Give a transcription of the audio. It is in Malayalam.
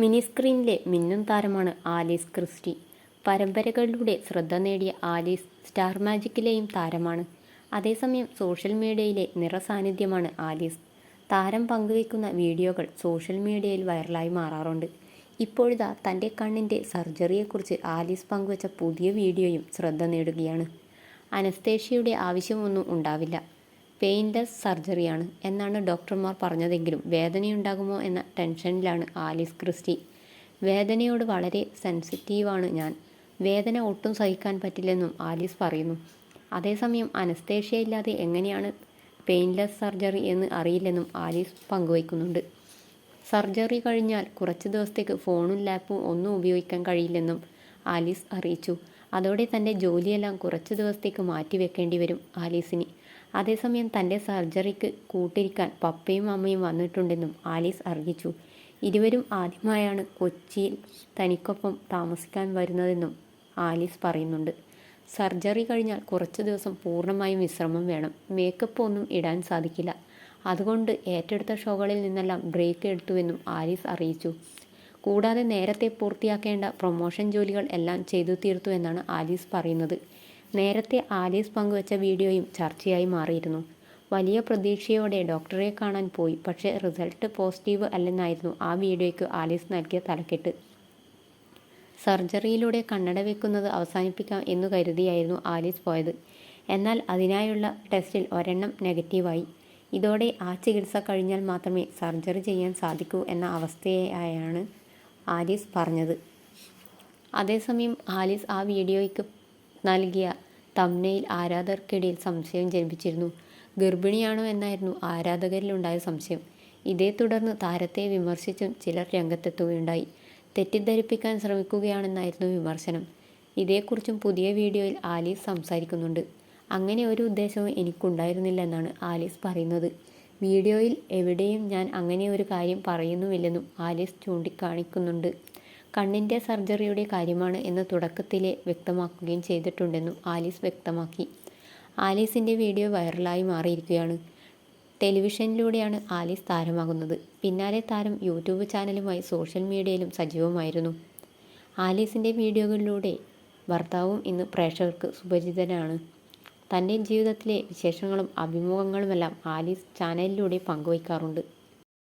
മിനി സ്ക്രീനിലെ മിന്നും താരമാണ് ആലീസ് ക്രിസ്റ്റി. പരമ്പരകളിലൂടെ ശ്രദ്ധ നേടിയ ആലീസ് സ്റ്റാർ മാജിക്കിലെയും താരമാണ്. അതേസമയം സോഷ്യൽ മീഡിയയിലെ നിറസാന്നിധ്യമാണ് ആലീസ്. താരം പങ്കുവയ്ക്കുന്ന വീഡിയോകൾ സോഷ്യൽ മീഡിയയിൽ വൈറലായി മാറാറുണ്ട്. ഇപ്പോഴിതാ തന്റെ കണ്ണിന്റെ സർജറിയെക്കുറിച്ച് ആലീസ് പങ്കുവച്ച പുതിയ വീഡിയോയും ശ്രദ്ധ നേടുകയാണ്. അനസ്തേഷ്യയുടെ ആവശ്യമൊന്നും ഉണ്ടാവില്ല. പെയിൻലെസ് സർജറിയാണ് എന്നാണ് ഡോക്ടർമാർ പറഞ്ഞതെങ്കിലും വേദനയുണ്ടാകുമോ എന്ന ടെൻഷനിലാണ് ആലീസ് ക്രിസ്റ്റി. വേദനയോട് വളരെ സെൻസിറ്റീവാണ് ഞാൻ. വേദന ഒട്ടും സഹിക്കാൻ പറ്റില്ലെന്നും ആലീസ് പറയുന്നു. അതേസമയം അനസ്തേഷ്യയില്ലാതെ എങ്ങനെയാണ് പെയിൻലെസ് സർജറി എന്ന് അറിയില്ലെന്നും ആലീസ് പങ്കുവയ്ക്കുന്നുണ്ട്. സർജറി കഴിഞ്ഞാൽ കുറച്ച് ദിവസത്തേക്ക് ഫോണും ലാപ്പും ഒന്നും ഉപയോഗിക്കാൻ കഴിയില്ലെന്നും ആലീസ് അറിയിച്ചു. അതോടെ തന്റെ ജോലിയെല്ലാം കുറച്ച് ദിവസത്തേക്ക് മാറ്റിവെക്കേണ്ടി വരും ആലീസിന്. അതേസമയം തന്റെ സർജറിക്ക് കൂട്ടിരിക്കാൻ പപ്പയും അമ്മയും വന്നിട്ടുണ്ടെന്നും ആലീസ് അറിയിച്ചു. ഇരുവരും ആദ്യമായാണ് കൊച്ചിയിൽ തനിക്കൊപ്പം താമസിക്കാൻ വരുന്നതെന്നും ആലീസ് പറയുന്നുണ്ട്. സർജറി കഴിഞ്ഞാൽ കുറച്ച് ദിവസം പൂർണമായും വിശ്രമം വേണം. മേക്കപ്പ് ഒന്നും ഇടാൻ സാധിക്കില്ല. അതുകൊണ്ട് ഏറ്റെടുത്ത ഷോകളിൽ നിന്നെല്ലാം ബ്രേക്ക് എടുത്തുവെന്നും ആലീസ് അറിയിച്ചു. കൂടാതെ നേരത്തെ പൂർത്തിയാക്കേണ്ട പ്രൊമോഷൻ ജോലികൾ എല്ലാം ചെയ്തു തീർത്തു എന്നാണ് ആലീസ് പറയുന്നത്. നേരത്തെ ആലീസ് പങ്കുവച്ച വീഡിയോയും ചർച്ചയായി മാറിയിരുന്നു. വലിയ പ്രതീക്ഷയോടെ ഡോക്ടറെ കാണാൻ പോയി. പക്ഷേ റിസൾട്ട് പോസിറ്റീവ് അല്ലെന്നായിരുന്നു ആ വീഡിയോയ്ക്ക് ആലീസ് നൽകിയ തലക്കെട്ട്. സർജറിയിലൂടെ കണ്ണട വെക്കുന്നത് അവസാനിപ്പിക്കാം എന്ന് കരുതിയായിരുന്നു ആലീസ് പോയത്. എന്നാൽ അതിനായുള്ള ടെസ്റ്റിൽ ഒരെണ്ണം നെഗറ്റീവായി. ഇതോടെ ആ ചികിത്സ കഴിഞ്ഞാൽ മാത്രമേ സർജറി ചെയ്യാൻ സാധിക്കൂ എന്ന അവസ്ഥയായാണ് ആലീസ് പറഞ്ഞത്. അതേസമയം ആലീസ് ആ വീഡിയോയ്ക്ക് നൽകിയ തമ്നയിൽ ആരാധകർക്കിടയിൽ സംശയം ജനിപ്പിച്ചിരുന്നു. ഗർഭിണിയാണോ എന്നായിരുന്നു ആരാധകരിലുണ്ടായ സംശയം. ഇതേ തുടർന്ന് താരത്തെ വിമർശിച്ചും ചിലർ രംഗത്തെത്തുകയുണ്ടായി. തെറ്റിദ്ധരിപ്പിക്കാൻ ശ്രമിക്കുകയാണെന്നായിരുന്നു വിമർശനം. ഇതേക്കുറിച്ചും പുതിയ വീഡിയോയിൽ ആലീസ് സംസാരിക്കുന്നുണ്ട്. അങ്ങനെ ഒരു ഉദ്ദേശവും എനിക്കുണ്ടായിരുന്നില്ല എന്നാണ് ആലീസ് പറയുന്നത്. വീഡിയോയിൽ എവിടെയും ഞാൻ അങ്ങനെ ഒരു കാര്യം പറയുന്നുമില്ലെന്നും ആലീസ് ചൂണ്ടിക്കാണിക്കുന്നുണ്ട്. കണ്ണിന്റെ സർജറിയുടെ കാര്യമാണ് എന്ന് തുടക്കത്തിലെ വ്യക്തമാക്കുകയും ചെയ്തിട്ടുണ്ടെന്നും ആലീസ് വ്യക്തമാക്കി. ആലീസിന്റെ വീഡിയോ വൈറലായി മാറിയിരിക്കുകയാണ്. ടെലിവിഷനിലൂടെയാണ് ആലീസ് താരമാകുന്നത്. പിന്നാലെ താരം യൂട്യൂബ് ചാനലുമായി സോഷ്യൽ മീഡിയയിലും സജീവമായിരുന്നു. ആലീസിന്റെ വീഡിയോകളിലൂടെ ഭർത്താവും ഇന്ന് പ്രേക്ഷകർക്ക് സുപരിചിതനാണ്. തന്റെ ജീവിതത്തിലെ വിശേഷങ്ങളും അഭിമുഖങ്ങളുമെല്ലാം ആലീസ് ചാനലിലൂടെ പങ്കുവയ്ക്കാറുണ്ട്.